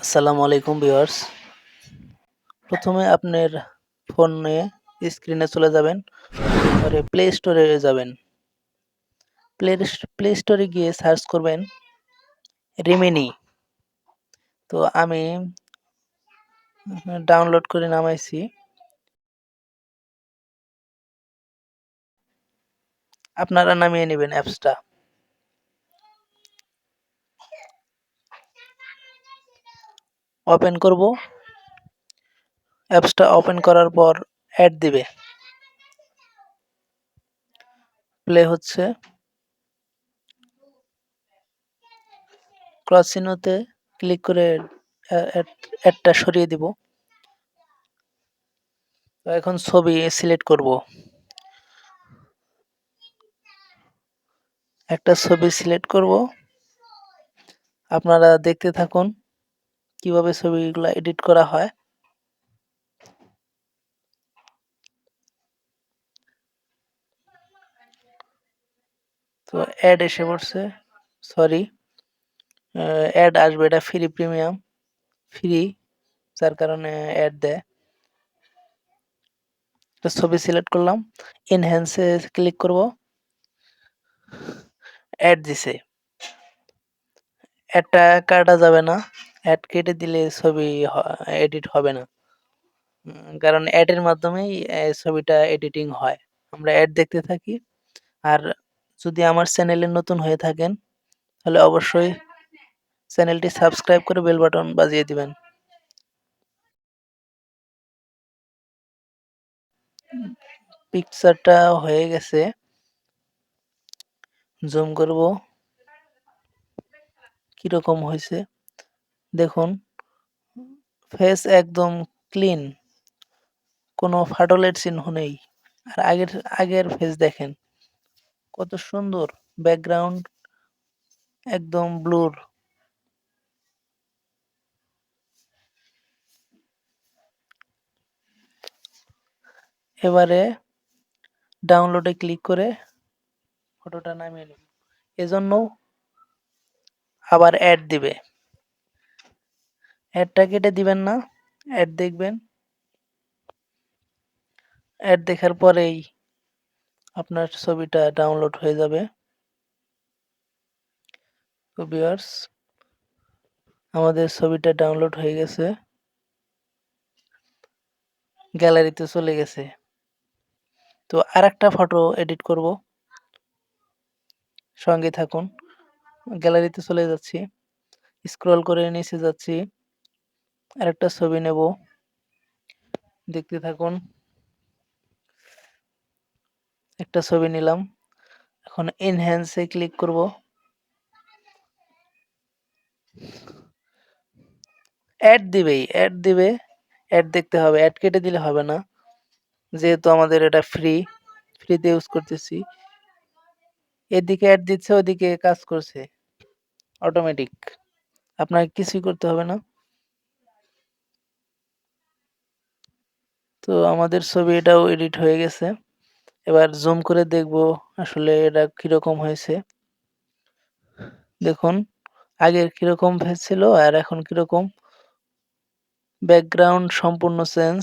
আসসালামু আলাইকুম ভিউয়ার্স। প্রথমে আপনার ফোনে স্ক্রিনে চলে যাবেন পরে প্লে স্টোরে যাবেন। প্লে প্লে স্টোরে গিয়ে সার্চ করবেন রিমিনি তো আমি ডাউনলোড করে নামাইছি। আপনারা নামিয়ে নেবেন অ্যাপসটা ওপেন করব। অ্যাপসটা ওপেন করার পর অ্যাড দিবে। প্লে হচ্ছে। ক্রস ক্লিক করে অ্যাডটা সরিয়ে দিব। এখন ছবি সিলেক্ট করব। একটা ছবি সিলেক্ট করব। আপনারা দেখতে থাকুন। কীভাবে ছবিগুলো এডিট করা হয়? তো অ্যাড এসে পড়ছে সরি অ্যাড আসবে, এটা ফ্রি প্রিমিয়াম ফ্রি যার কারণে অ্যাড দেয়। ছবি সিলেক্ট করলাম এনহ্যান্সে ক্লিক করব অ্যাড দিছে। অ্যাডটা কাটা যাবে না। অ্যাড কেটে দিলে ছবি এডিট হবে না। কারণ অ্যাডের মাধ্যমেই ছবিটা এডিটিং হয়। আমরা অ্যাড দেখতে থাকি। আর যদি আমার চ্যানেলে নতুন হয়ে থাকেন, তাহলে অবশ্যই চ্যানেলটি সাবস্ক্রাইব করে বেল বাটন বাজিয়ে দিবেন। পিকচারটা হয়ে গেছে। জুম করব। কীরকম হয়েছে? দেখুন ফেস একদম ক্লিন কোনো ফাটলের চিহ্ন নেই। আর আগের আগের ফেস দেখেন, কত সুন্দর ব্যাকগ্রাউন্ড একদম ব্লুর এবারে ডাউনলোডে ক্লিক করে ফটোটা নামিয়ে নেব। এজন্য আবার অ্যাড দিবে। অ্যাডটা কেটে দিবেন না। অ্যাড দেখবেন। অ্যাড দেখার পরেই আপনার ছবিটা ডাউনলোড হয়ে যাবে। ভিউয়ার্স আমাদের ছবিটা ডাউনলোড হয়ে গেছে। গ্যালারিতে চলে গেছে। তো আর একটা ফটো এডিট করব। সঙ্গে থাকুন। গ্যালারিতে চলে যাচ্ছি। স্ক্রল করে নিচে যাচ্ছি। আরেকটা ছবি নেব। দেখতে থাকুন। একটা ছবি নিলাম। এখন এনহ্যান্সে ক্লিক করব। অ্যাড দিবেই অ্যাড দিবে অ্যাড দেখতে হবে। অ্যাড কেটে দিলে হবে না। যেহেতু আমাদের এটা ফ্রি ফ্রিতে ইউজ করতেছি। এদিকে অ্যাড দিচ্ছে, ওদিকে কাজ করছে। অটোমেটিক আপনাকে কিছুই করতে হবে না। তো আমাদের ছবি এটাও এডিট হয়ে গেছে। এবার জুম করে দেখব আসলে এটা কীরকম হয়েছে। দেখুন, আগের কীরকম ছিল আর এখন কীরকম? ব্যাকগ্রাউন্ড সম্পূর্ণ চেঞ্জ